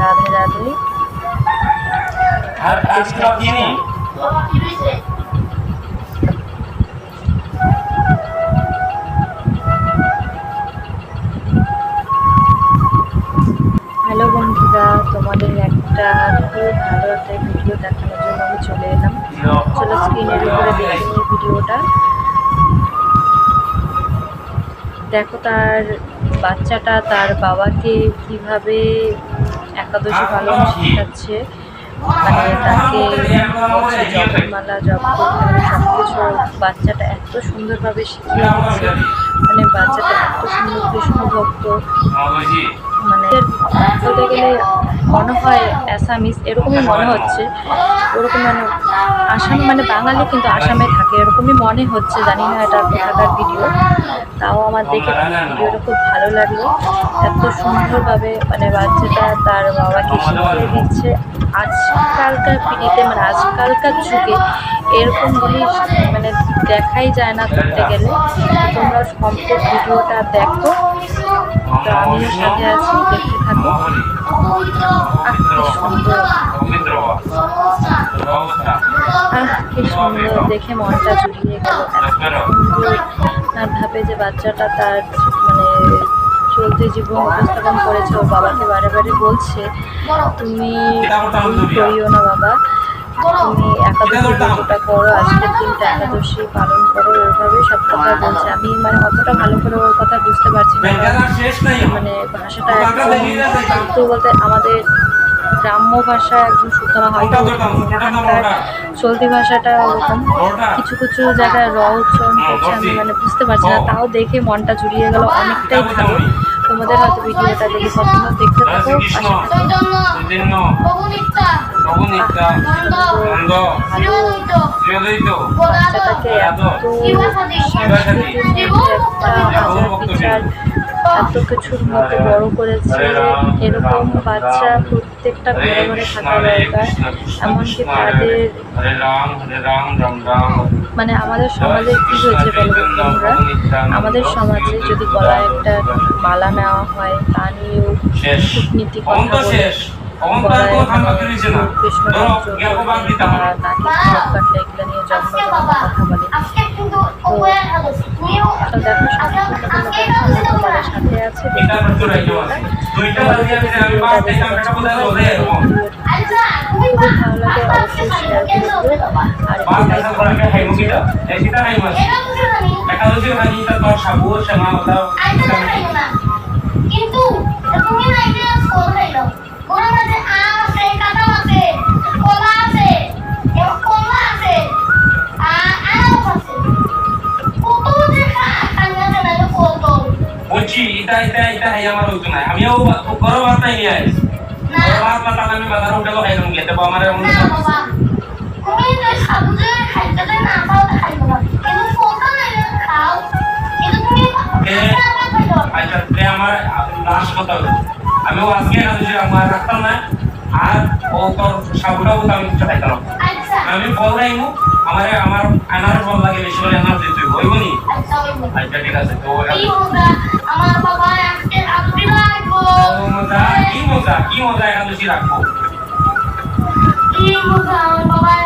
রাধে রাধে আর আজকে কিনি হ্যালো বন্ধুরা, তোমাদের একটা খুব ভালো একটা ভিডিও দেখানোর জন্য আমি চলে এলাম। চলো স্ক্রিনের উপরে দেখে ভিডিওটা। দেখো তার বাচ্চাটা তার বাবাকে কীভাবে একাদশী পালন শেখাচ্ছে মানে তাকে হচ্ছে জপমালা জপ করতে সব কিছু বাচ্চাটা এত সুন্দরভাবে শিখিয়ে দিচ্ছে। মানে বাচ্চাটা এত সুন্দর কৃষ্ণ ভক্ত মানে বলতে গেলে মনে হয় অ্যাসামিস এরকমই মনে হচ্ছে। ওরকম মানে আসাম মানে বাঙালি কিন্তু আসামে থাকে, এরকমই মনে হচ্ছে। জানি না এটা কোথাকার ভিডিও তাও আমার দেখে ভিডিওটা খুব ভালো লাগল। এত সুন্দরভাবে মানে বাচ্চাটা তার বাবাকে শিখিয়ে দিচ্ছে। আজকালকার পিড়িতে মানে আজকালকার যুগে এরকম জিনিস মানে দেখাই যায় না করতে গেলে। তোমরা সম্পূর্ণ ভিডিওটা দেখো। তো আমিও সাথে আছি, দেখতে কি সুন্দর, দেখে মনটা জুড়িয়ে গেল। ভাবে যে বাচ্চাটা তার মানে চলতি জীবন উপস্থাপন করেছে, ওর বাবাকে বারে বারে বলছে, তুমি করিও না, বাবা। তুমি একাদশী করো আজকের দিনটা একাদশী পালন করো ওইভাবে সব কথা বলছে। আমি মানে অতটা ভালো করে ওর কথা বুঝতে পারছি না। মানে ভাষাটা একদম বলতে আমাদের গ্রাম্য ভাষা একদম না। হয়তো এখানকার চলতি ভাষাটা ওরকম। কিছু কিছু জায়গায় র উচ্চারণ করছে আমি মানে বুঝতে পারছি না। তাও দেখে মনটা জুড়িয়ে গেল অনেকটাই ভালো। তোমাদের হয়তো ভিডিওটা দেখে পছন্দ দেখতে থাকো চৈতন্য নিত্যা। নন্দ। বাচ্চাটাকে এত বিচার এত কিছুর মধ্যে বড় করেছে এরকম বাচ্চা প্রত্যেকটা ঘরে ঘরে থাকা দরকার। এমনকি তাদের মানে আমাদের সমাজে কি হয়েছে বলব তোমরা আমাদের সমাজে যদি গলায় একটা মালা নেওয়া হয় তা নিয়েও কূটনীতি কথা বলে গলায় কৃষ্ণ কাটলে এগুলো নিয়ে জন্ম কথা বলে। সাথে আছে এটা বলছি এটা এটা এটা হাই আমার হইতো না আমিও করো বাদ নাই নিয়ে আইস না। করো বাদ না তাহলে আমি বাজার উঠে খাই আমার এমন তুমি যে সাবুজে খাইতে দেয় না খাও খাইবো না কিন্তু ফোনটা না খাও। কিন্তু তুমি খাইতে না খাইতো আচ্ছা তে আমার লাস্ট কথা আজকে আমার রাখতাম না আর ও তোর সাবুটাও তো আমি কিছু খাইতাম না। আচ্ছা। আমি বল রাইমু আমার আমার আনার বল লাগে বেশি করে আনার দিতে হইব নি? আচ্ছা আচ্ছা ঠিক আছে। তো মজা? কি মজা একাদশী রাখব? কি মজা? আমার